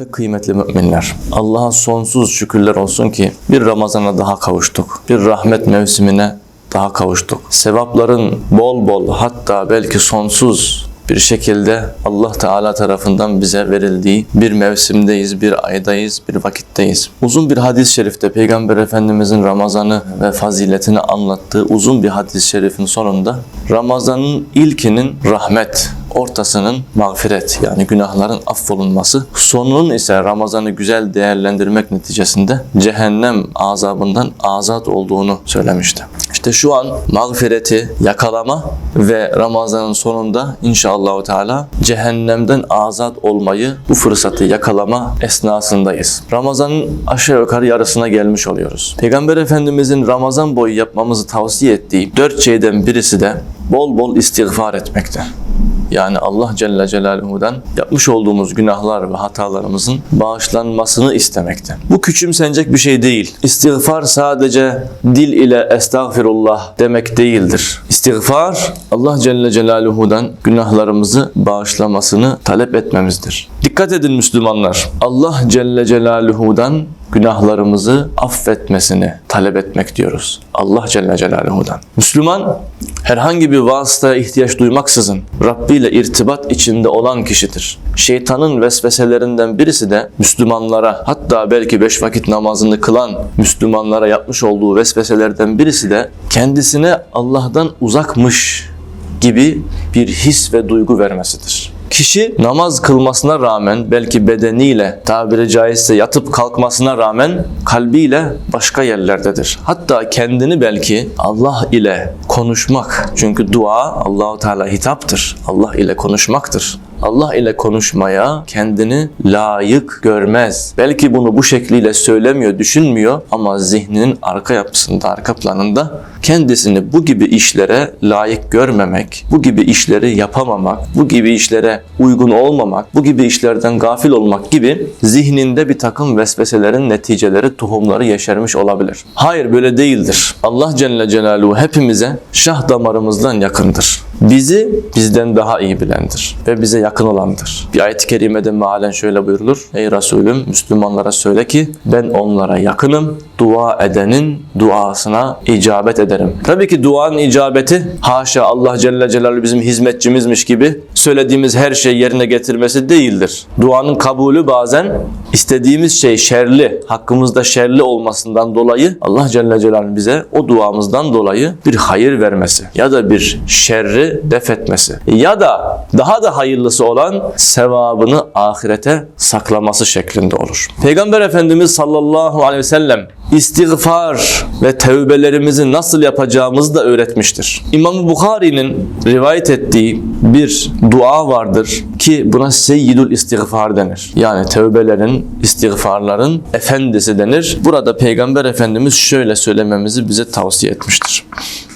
Pek kıymetli müminler, Allah'a sonsuz şükürler olsun ki bir Ramazan'a daha kavuştuk. Bir rahmet mevsimine daha kavuştuk. Sevapların bol bol hatta belki sonsuz bir şekilde Allah Teala tarafından bize verildiği bir mevsimdeyiz, bir aydayız, bir vakitteyiz. Uzun bir hadis-i şerifte Peygamber Efendimizin Ramazan'ı ve faziletini anlattığı uzun bir hadis-i şerifin sonunda Ramazan'ın ilkinin rahmet, ortasının mağfiret yani günahların affolunması, sonunun ise Ramazan'ı güzel değerlendirmek neticesinde cehennem azabından azat olduğunu söylemişti. İşte şu an mağfireti yakalama ve Ramazan'ın sonunda inşallah Teala cehennemden azat olmayı bu fırsatı yakalama esnasındayız. Ramazan'ın aşağı yukarı yarısına gelmiş oluyoruz. Peygamber Efendimizin Ramazan boyu yapmamızı tavsiye ettiği dört şeyden birisi de bol bol istiğfar etmekte. Yani Allah Celle Celaluhu'dan yapmış olduğumuz günahlar ve hatalarımızın bağışlanmasını istemekte. Bu küçümsenecek bir şey değil. İstiğfar sadece dil ile estağfirullah demek değildir. İstiğfar Allah Celle Celaluhu'dan günahlarımızı bağışlamasını talep etmemizdir. Dikkat edin Müslümanlar. Allah Celle Celaluhu'dan günahlarımızı affetmesini talep etmek diyoruz. Allah Celle Celaluhu'dan. Müslüman herhangi bir vasıtaya ihtiyaç duymaksızın Rabbi ile irtibat içinde olan kişidir. Şeytanın vesveselerinden birisi de Müslümanlara hatta belki beş vakit namazını kılan Müslümanlara yapmış olduğu vesveselerden birisi de kendisine Allah'tan uzakmış gibi bir his ve duygu vermesidir. Kişi namaz kılmasına rağmen belki bedeniyle tabiri caizse yatıp kalkmasına rağmen kalbiyle başka yerlerdedir. Hatta kendini belki Allah ile konuşmak çünkü dua Allahu Teala hitaptır. Allah ile konuşmaktır. Allah ile konuşmaya kendini layık görmez. Belki bunu bu şekliyle söylemiyor, düşünmüyor ama zihninin arka yapısında, arka planında kendisini bu gibi işlere layık görmemek, bu gibi işleri yapamamak, bu gibi işlere uygun olmamak, bu gibi işlerden gafil olmak gibi zihninde bir takım vesveselerin neticeleri, tohumları yeşermiş olabilir. Hayır böyle değildir. Allah Celle Celaluhu hepimize şah damarımızdan yakındır. Bizi bizden daha iyi bilendir ve bize yakın olandır. Bir ayet-i kerimede mealen şöyle buyurulur. Ey Resulüm Müslümanlara söyle ki ben onlara yakınım. Dua edenin duasına icabet ederim. Tabii ki duanın icabeti haşa Allah Celle Celaluhu bizim hizmetçimizmiş gibi söylediğimiz her şeyi yerine getirmesi değildir. Duanın kabulü bazen istediğimiz şey şerli, hakkımızda şerli olmasından dolayı Allah Celle Celaluhu bize o duamızdan dolayı bir hayır vermesi ya da bir şerri def etmesi ya da daha da hayırlısı olan sevabını ahirete saklaması şeklinde olur. Peygamber Efendimiz sallallahu aleyhi ve sellem istiğfar ve tevbelerimizi nasıl yapacağımızı da öğretmiştir. İmam Bukhari'nin rivayet ettiği bir dua vardır ki buna seyyidül istiğfar denir. Yani tevbelerin, istiğfarların efendisi denir. Burada Peygamber Efendimiz şöyle söylememizi bize tavsiye etmiştir.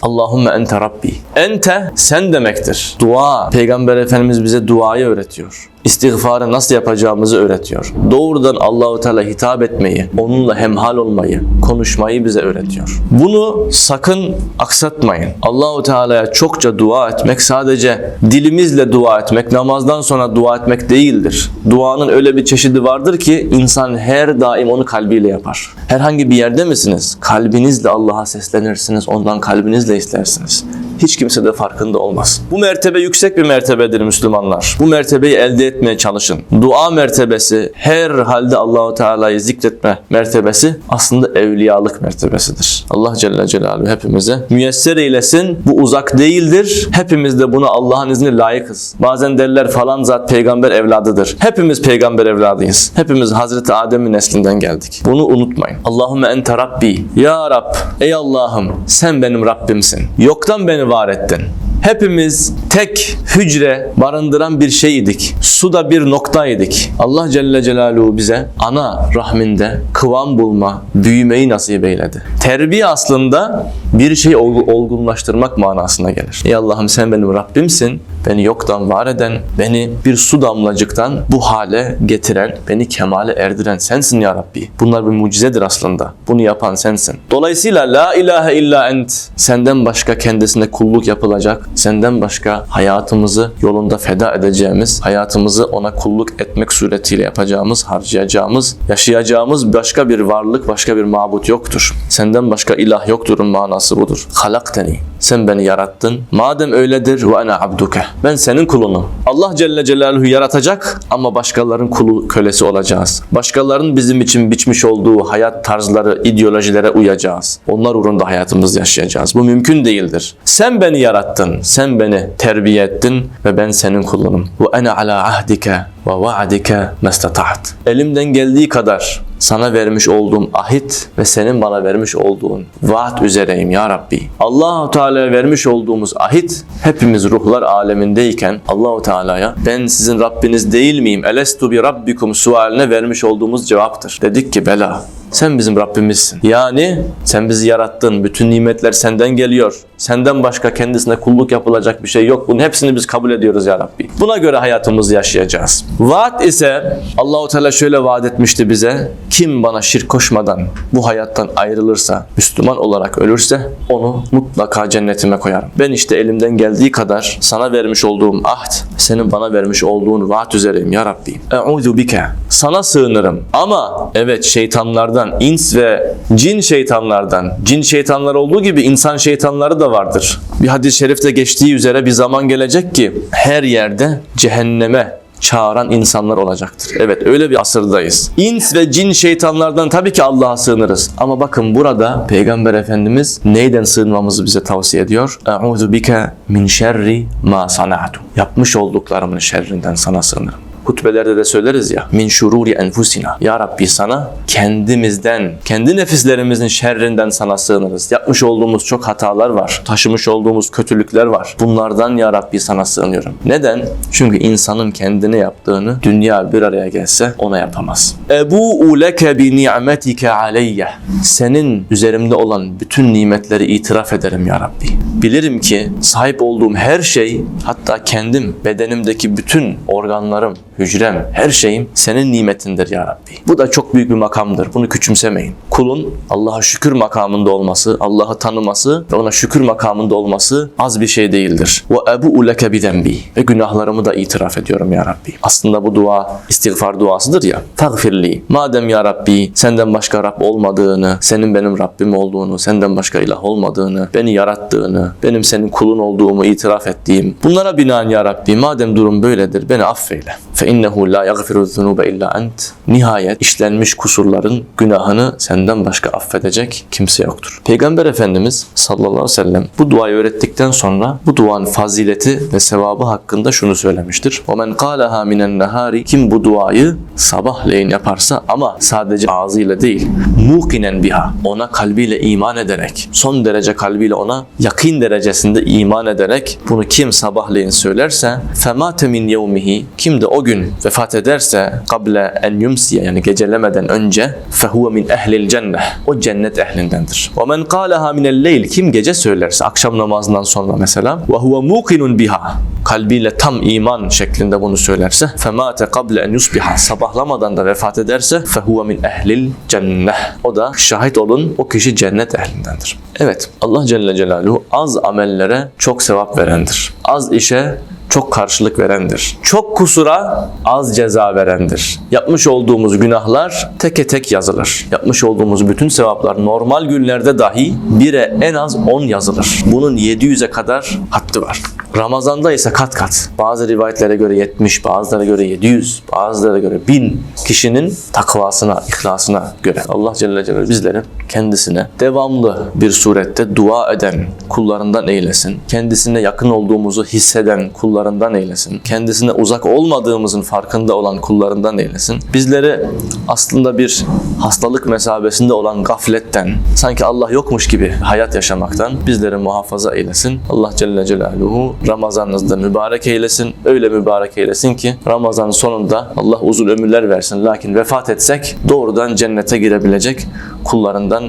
Allahümme ente Rabbi. Ente sen demektir. Dua. Peygamber Efendimiz bize duayı öğretiyor. İstiğfarı nasıl yapacağımızı öğretiyor. Doğrudan Allahu Teala hitap etmeyi, onunla hemhal olmayı, konuşmayı bize öğretiyor. Bunu sakın aksatmayın. Allahu Teala'ya çokça dua etmek sadece dilimizle dua etmek, namazdan sonra dua etmek değildir. Duanın öyle bir çeşidi vardır ki insan her daim onu kalbiyle yapar. Herhangi bir yerde misiniz? Kalbinizle Allah'a seslenirsiniz, ondan kalbinizle istersiniz. Hiç kimse de farkında olmaz. Bu mertebe yüksek bir mertebedir Müslümanlar. Bu mertebeyi elde etmeye çalışın. Dua mertebesi her halde Allahu Teala'yı zikretme mertebesi aslında evliyalık mertebesidir. Allah Celle Celaluhu hepimize müyesser eylesin. Bu uzak değildir. Hepimiz de buna Allah'ın izniyle layıkız. Bazen derler falan zat peygamber evladıdır. Hepimiz peygamber evladıyız. Hepimiz Hazreti Adem'in neslinden geldik. Bunu unutmayın. Allahümme ente Rabbi. Ya Rab, ey Allah'ım sen benim Rabbimsin. Yoktan beni var ettin. Hepimiz tek hücre barındıran bir şeydik. Suda bir noktaydık. Allah Celle Celaluhu bize ana rahminde kıvam bulma, büyümeyi nasip eyledi. Terbiye aslında bir şeyi olgunlaştırmak manasına gelir. Ey Allah'ım sen benim Rabbimsin. Beni yoktan var eden, beni bir su damlacıktan bu hale getiren, beni kemale erdiren sensin ya Rabbi. Bunlar bir mucizedir aslında. Bunu yapan sensin. Dolayısıyla la ilahe illa ent. Senden başka kendisine kulluk yapılacak, senden başka hayatımızı yolunda feda edeceğimiz, hayatımızı ona kulluk etmek suretiyle yapacağımız, harcayacağımız, yaşayacağımız başka bir varlık, başka bir mabut yoktur. Senden başka ilah yokturun manası budur. Halakteni. Sen beni yarattın. Madem öyledir ve ana abduke. Ben senin kulunum. Allah Celle Celaluhu yaratacak ama başkalarının kulu kölesi olacağız. Başkalarının bizim için biçmiş olduğu hayat tarzları, ideolojilere uyacağız. Onlar uğrunda hayatımızı yaşayacağız. Bu mümkün değildir. Sen beni yarattın. Sen beni terbiye ettin ve ben senin kulunum. Ve ana ala ahdike ve vaadike mestataat. Elimden geldiği kadar sana vermiş olduğum ahit ve senin bana vermiş olduğun vaat üzereyim ya Rabbi. Allahu Teala'ya vermiş olduğumuz ahit hepimiz ruhlar alemindeyken Allahu Teala'ya ben sizin Rabbiniz değil miyim? Elestu bi rabbikum sualine vermiş olduğumuz cevaptır. Dedik ki bela sen bizim Rabbimizsin. Yani sen bizi yarattın. Bütün nimetler senden geliyor. Senden başka kendisine kulluk yapılacak bir şey yok. Bunun hepsini biz kabul ediyoruz ya Rabbi. Buna göre hayatımızı yaşayacağız. Vaat ise Allahu Teala şöyle vaat etmişti bize. Kim bana şirk koşmadan bu hayattan ayrılırsa, Müslüman olarak ölürse onu mutlaka cennetime koyarım. Ben işte elimden geldiği kadar sana vermiş olduğum ahd, senin bana vermiş olduğun vaat üzereyim ya Rabbi. Eûzu bike. Sana sığınırım. Ama evet şeytanlardan, ins ve cin şeytanlardan, cin şeytanlar olduğu gibi insan şeytanları da vardır. Bir hadis-i şerifte geçtiği üzere bir zaman gelecek ki her yerde cehenneme çağıran insanlar olacaktır. Evet öyle bir asırdayız. İns ve cin şeytanlardan tabii ki Allah'a sığınırız. Ama bakın burada Peygamber Efendimiz neyden sığınmamızı bize tavsiye ediyor? Eûzu bike min şerri ma sana'tu. Yapmış olduklarımın şerrinden sana sığınırım. Hutbelerde de söyleriz ya. Min şururi enfusina. Ya Rabbi sana kendimizden, kendi nefislerimizin şerrinden sana sığınırız. Yapmış olduğumuz çok hatalar var. Taşımış olduğumuz kötülükler var. Bunlardan ya Rabbi sana sığınıyorum. Neden? Çünkü insanın kendine yaptığını dünya bir araya gelse ona yapamaz. Ebu leke bi ni'metike aleyye. Senin üzerimde olan bütün nimetleri itiraf ederim ya Rabbi. Bilirim ki sahip olduğum her şey hatta kendim, bedenimdeki bütün organlarım, hücrem, her şeyim senin nimetindir ya Rabbi. Bu da çok büyük bir makamdır. Bunu küçümsemeyin. Kulun Allah'a şükür makamında olması, Allah'ı tanıması ve ona şükür makamında olması az bir şey değildir. Ve ebu leke bidembi. Ve günahlarımı da itiraf ediyorum ya Rabbi. Aslında bu dua istiğfar duasıdır ya. Tagfirli. Madem ya Rabbi senden başka Rab olmadığını, senin benim Rabbim olduğunu, senden başka ilah olmadığını, beni yarattığını, benim senin kulun olduğumu itiraf ettiğim. Bunlara binaen ya Rabbi madem durum böyledir beni affeyle. Fe innehu la yaghfiru zunube illa ent. Nihayet işlenmiş kusurların günahını senden başka affedecek kimse yoktur. Peygamber Efendimiz sallallahu aleyhi ve sellem bu duayı öğrettikten sonra bu duanın fazileti ve sevabı hakkında şunu söylemiştir. وَمَنْ قَالَهَا مِنَ النَّهَارِ Kim bu duayı sabahleyin yaparsa ama sadece ağzıyla değil, mukinen biha, ona kalbiyle iman ederek, son derece kalbiyle ona yakin derecesinde iman ederek bunu kim sabahleyin söylerse فَمَاتَ مِنْ يَوْمِهِ Kim de o gün vefat ederse kable en yumsiye yani gecelemeden önce fehuve min ehlil cenneh o cennet ehlindendir. Ve men kâleha minel leyl kim gece söylerse akşam namazından sonra mesela ve huve mukinun biha kalbiyle tam iman şeklinde bunu söylerse femate kable en yusbiha sabahlamadan da vefat ederse fehuve min ehlil cenneh o da şahit olun o kişi cennet ehlindendir. Evet Allah Celle Celaluhu az amellere çok sevap verendir. Az işe çok karşılık verendir. Çok kusura az ceza verendir. Yapmış olduğumuz günahlar teke tek yazılır. Yapmış olduğumuz bütün sevaplar normal günlerde dahi bire en az 10 yazılır. Bunun 700'e kadar haddi var. Ramazanda ise kat kat. Bazı rivayetlere göre 70, bazılara göre 700, bazılara göre 1000 kişinin takvasına, ihlasına göre. Allah Celle Celaluhu bizleri kendisine devamlı bir surette dua eden kullarından eylesin. Kendisine yakın olduğumuzu hisseden kullarından eylesin. Kendisine uzak olmadığımızın farkında olan kullarından eylesin. Bizleri aslında bir hastalık mesabesinde olan gafletten, sanki Allah yokmuş gibi hayat yaşamaktan bizleri muhafaza eylesin. Allah Celle Celaluhu Ramazanınızda mübarek eylesin. Öyle mübarek eylesin ki Ramazan sonunda Allah uzun ömürler versin. Lakin vefat etsek doğrudan cennete girebilecek kullarından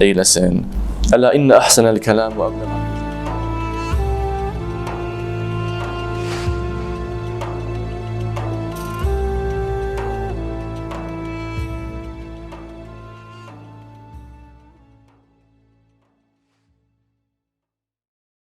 eylesin. Ela inne ahsenel kelam ve